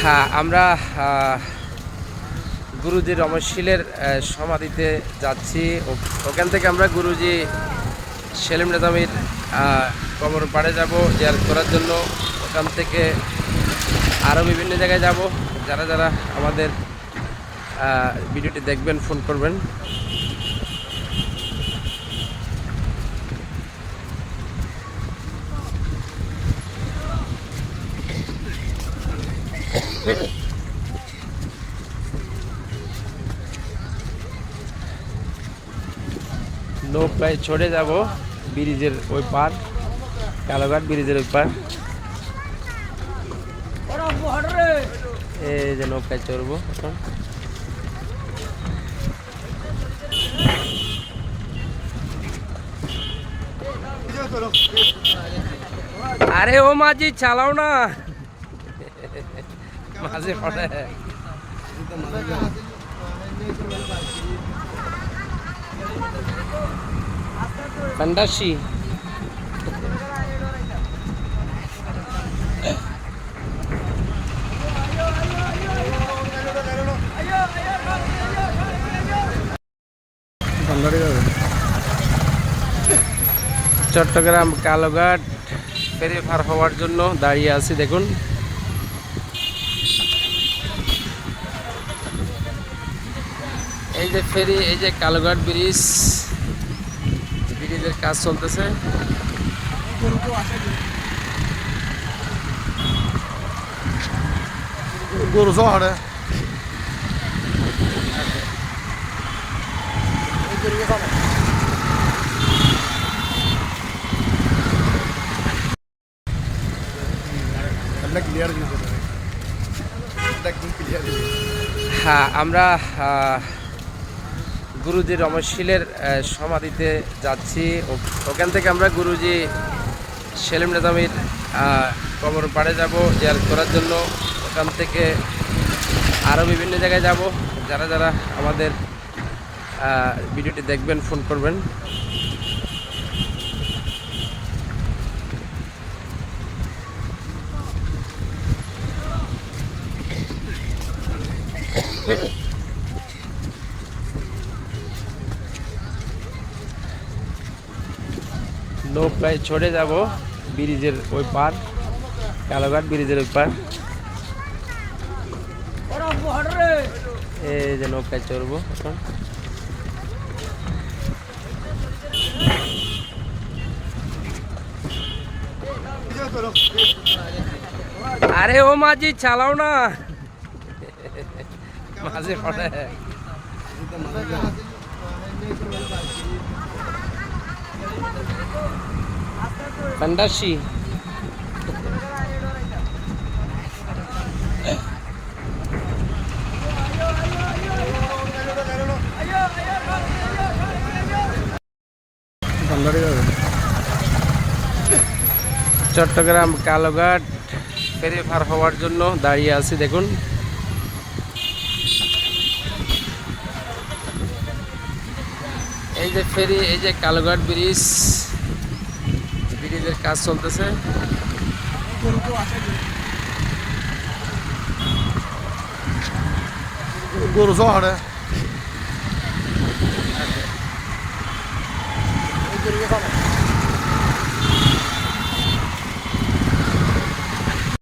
হ্যাঁ আমরা গুরুজি রমেশশীলের সমাধিতে যাচ্ছি। ওখান থেকে আমরা গুরুজি সেলিম নেজামির কবর পাড়ে যাব জিয়ারত করার জন্য। ওখান থেকে আরও বিভিন্ন জায়গায় যাব। যারা যারা আমাদের ভিডিওটি দেখবেন ফোন করবেন। নৌকায় চড়ে যাব ব্রিজের ওই পার, কালোঘাট ব্রিজের ওই পার। এই যে নৌকায় চড়বো এখন। আরে ও মাঝি, চালাও না। মাঝে পড়ে। ফ্যান্টাসি চট্টগ্রাম কালোঘাট ফেরি পার হওয়ার জন্য দাঁড়িয়ে আছি দেখুন। এই যে ফেরি এই যে কালোঘাট ব্রিজ ব্রিজের কাজ চলতেছে। গরু সহ হাড়ে এটা গুরুজি রমেশশীলের সমাধিতে যাচ্ছি। ওখান থেকে আমরা গুরুজি সেলিম নেজামির আহ, কবর পাড়ে যাব জিয়ারত করার জন্য। ওখান থেকে আরও বিভিন্ন জায়গায় যাব। যারা যারা আমাদের ভিডিওটি দেখবেন ফোন করবেন। নৌকায় চড়ে যাব ব্রিজের ওই পার, কালোঘাট ব্রিজের ওই পার। এই যে নৌকায় চড়বো এখন। আরে ও মাঝি, চালাও না। মাঝে পড়ে। ফ্যান্টাসি চট্টগ্রাম কালোঘাট ফেরি পার হওয়ার জন্য দাঁড়িয়ে আছি দেখুন। এই যে ফেরি এই যে কালোঘাট ব্রিজ ব্রিজের কাজ চলতেছে। গরু সহ হাড়ে এই